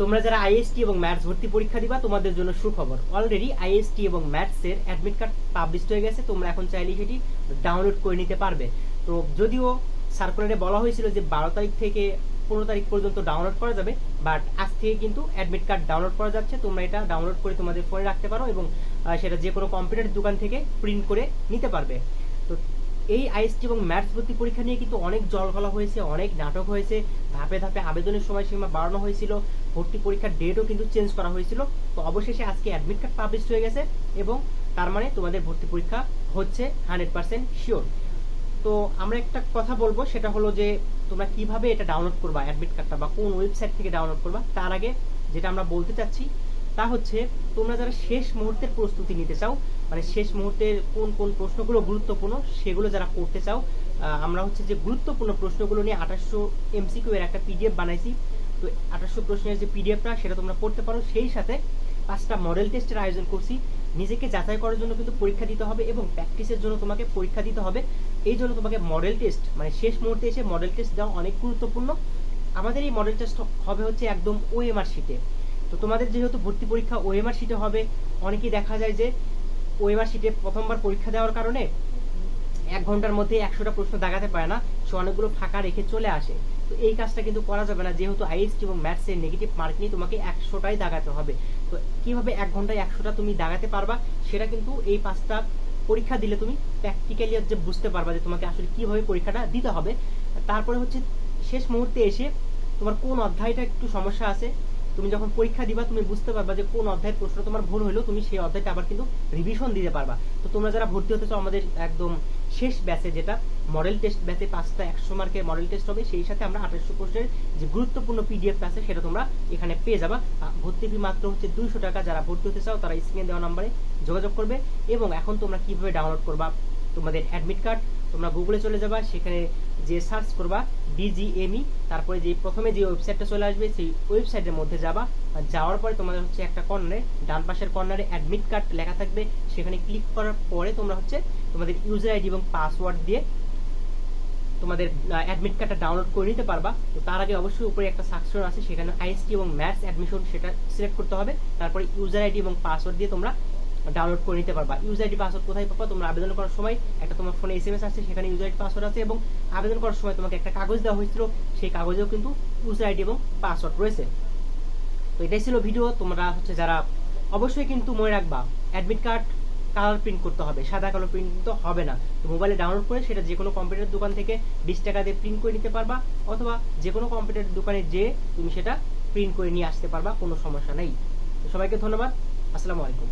তোমরা যারা আইএসটি এবং ম্যাথস ভর্তি পরীক্ষা দিবা, তোমাদের জন্য সুখবর। অলরেডি আইএসটি এবং ম্যাথসের অ্যাডমিট কার্ড পাবলিশ হয়ে গেছে, তোমরা এখন চাইলে সেটি ডাউনলোড করে নিতে পারবে। তো যদিও সার্কুলারে বলা হয়েছিল যে বারো তারিখ থেকে পনেরো তারিখ পর্যন্ত ডাউনলোড করা যাবে বাট আজ থেকে কিন্তু অ্যাডমিট কার্ড ডাউনলোড করা যাচ্ছে, তোমরা এটা ডাউনলোড করে তোমাদের ফোনে রাখতে পারো এবং সেটা যে কোনো কম্পিউটার দোকান থেকে প্রিন্ট করে নিতে পারবে। তো এই আইএসটি এবং ম্যাথস ভর্তি পরীক্ষা নিয়ে কিন্তু অনেক জলঘলা হয়েছে, অনেক নাটক হয়েছে। ধাপে ধাপে আবেদনের সময়সীমা বাড়ানো হয়েছিল, ভর্তি পরীক্ষার ডেটও কিন্তু চেঞ্জ করা হয়েছিল। তো অবশেষে আজকে অ্যাডমিট কার্ড পাবলিশ হয়ে গেছে এবং তার মানে তোমাদের ভর্তি পরীক্ষা হচ্ছে হান্ড্রেড পার্সেন্ট শিওর তো আমরা একটা কথা বলব, সেটা হলো যে তোমরা কীভাবে এটা ডাউনলোড করবা অ্যাডমিট কার্ডটা বা কোন ওয়েবসাইট থেকে ডাউনলোড করবা, তার আগে যেটা আমরা বলতে চাচ্ছি তা হচ্ছে, তোমরা যারা শেষ মুহূর্তের প্রস্তুতি নিতে চাও মানে শেষ মুহূর্তের কোন কোন প্রশ্নগুলো গুরুত্বপূর্ণ সেগুলো যারা করতে চাও আমরা হচ্ছে যে গুরুত্বপূর্ণ প্রশ্নগুলো নিয়ে আঠাশশো এমসিকিউ এর একটা পিডিএফ বানাইছি। তো আঠাশশো প্রশ্নের যে পিডিএফটা সেটা তোমরা করতে পারো। সেই সাথে পাঁচটা মডেল টেস্টের আয়োজন করছি। নিজেকে যাচাই করার জন্য কিন্তু পরীক্ষা দিতে হবে এবং প্র্যাকটিসের জন্য তোমাকে পরীক্ষা দিতে হবে। এই জন্য তোমাকে মডেল টেস্ট মানে শেষ মুহূর্তে এসে মডেল টেস্ট দেওয়া অনেক গুরুত্বপূর্ণ। আমাদের এই মডেল টেস্ট হবে হচ্ছে একদম ওএমআর শিটে তো তোমাদের যেহেতু ভর্তি পরীক্ষা ওএমআর শিটে হবে, অনেকেই দেখা যায় যে ওএমআর শিটে প্রথমবার পরীক্ষা দেওয়ার কারণে এক ঘণ্টার মধ্যে একশোটা প্রশ্ন দাগাতে পারে না, সে অনেকগুলো ফাঁকা রেখে চলে আসে। তো এই কাজটা কিন্তু করা যাবে না, যেহেতু আইএসটি এবং ম্যাথসের নেগেটিভ মার্ক নিয়ে তোমাকে একশোটাই দাগাতে হবে। তো কীভাবে এক ঘন্টায় একশোটা তুমি দাগাতে পারবা, সেটা কিন্তু এই পাঁচটা পরীক্ষা দিলে তুমি প্র্যাকটিক্যালি যে বুঝতে পারবা যে তোমাকে আসলে কীভাবে পরীক্ষাটা দিতে হবে। তারপরে হচ্ছে শেষ মুহূর্তে এসে তোমার কোন অধ্যায়টা একটু সমস্যা আছে তুমি যখন পরীক্ষা দিবা, তুমি বুঝতে পারবা যে কোন অধ্যায়ের প্রশ্ন তোমার ভুল হলো তুমি সেই অধ্যায়টা আবার কিন্তু রিভিশন দিতে পারবা। তো তোমরা যারা ভর্তি হতে চাও আমাদের একদম শেষ ব্যাচে যেটা মডেল টেস্ট ব্যাচে পাঁচটা একশো মার্কের মডেল টেস্ট হবে, সেই সাথে আমরা আঠাশশো প্রশ্নের যে গুরুত্বপূর্ণ পিডিএফ আছে, সেটা তোমরা এখানে পেয়ে যাবা। ভর্তি ফি মাত্র হচ্ছে দুইশো টাকা, যারা ভর্তি হতে চাও তারা স্ক্রিনে দেওয়া নাম্বারে যোগাযোগ করবে। এবং এখন তোমরা কীভাবে ডাউনলোড করবা তোমাদের অ্যাডমিট কার্ড তোমরা গুগলে চলে যাবা, সেখানে যে সার্চ করবা ডিজিএমই তারপরে যে প্রথমে যে ওয়েবসাইটটা চলে আসবে, সেই ওয়েবসাইটের মধ্যে যাবা। যাওয়ার পরে তোমাদের হচ্ছে একটা কর্নারে ডান পাশের কর্নারে অ্যাডমিট কার্ড লেখা থাকবে। সেখানে ক্লিক করার পরে তোমরা হচ্ছে তোমাদের ইউজার আইডি এবং পাসওয়ার্ড দিয়ে তোমাদের অ্যাডমিট কার্ডটা ডাউনলোড করে নিতে পারবা। তো তার আগে অবশ্যই উপরে একটা সাকশন আছে, সেখানে আইএসটি এবং ম্যাথস অ্যাডমিশন সেটা সিলেক্ট করতে হবে। তারপরে ইউজার আইডি এবং পাসওয়ার্ড দিয়ে তোমরা ডাউনলোড করে নিতে পারবা। ইউজার আইডি পাসওয়ার্ড কোথায় পাবা, তোমরা আবেদন করার সময় একটা তোমার ফোনে এসএমএস আছে সেখানে ইউজার আইডি পাসওয়ার্ড আছে এবং আবেদন করার সময় তোমাকে একটা কাগজ দেওয়া হয়েছিল, সেই কাগজেও কিন্তু ইউজার আইডি এবং পাসওয়ার্ড রয়েছে। তো এটাই ছিল ভিডিও তোমরা হচ্ছে যারা, অবশ্যই কিন্তু মনে রাখবা অ্যাডমিট কার্ড কালার প্রিন্ট করতে হবে, সাদা কালো প্রিন্ট তো হবে না। তো মোবাইলে ডাউনলোড করে সেটা যে কোনো কম্পিউটার দোকান থেকে বিশ টাকা দিয়ে প্রিন্ট করে নিতে পারবা, অথবা যে কোনো কম্পিউটার দোকানে যেয়ে তুমি সেটা প্রিন্ট করে নিয়ে আসতে পারবা, কোনো সমস্যা নেই। সবাইকে ধন্যবাদ। আসসালামু আলাইকুম।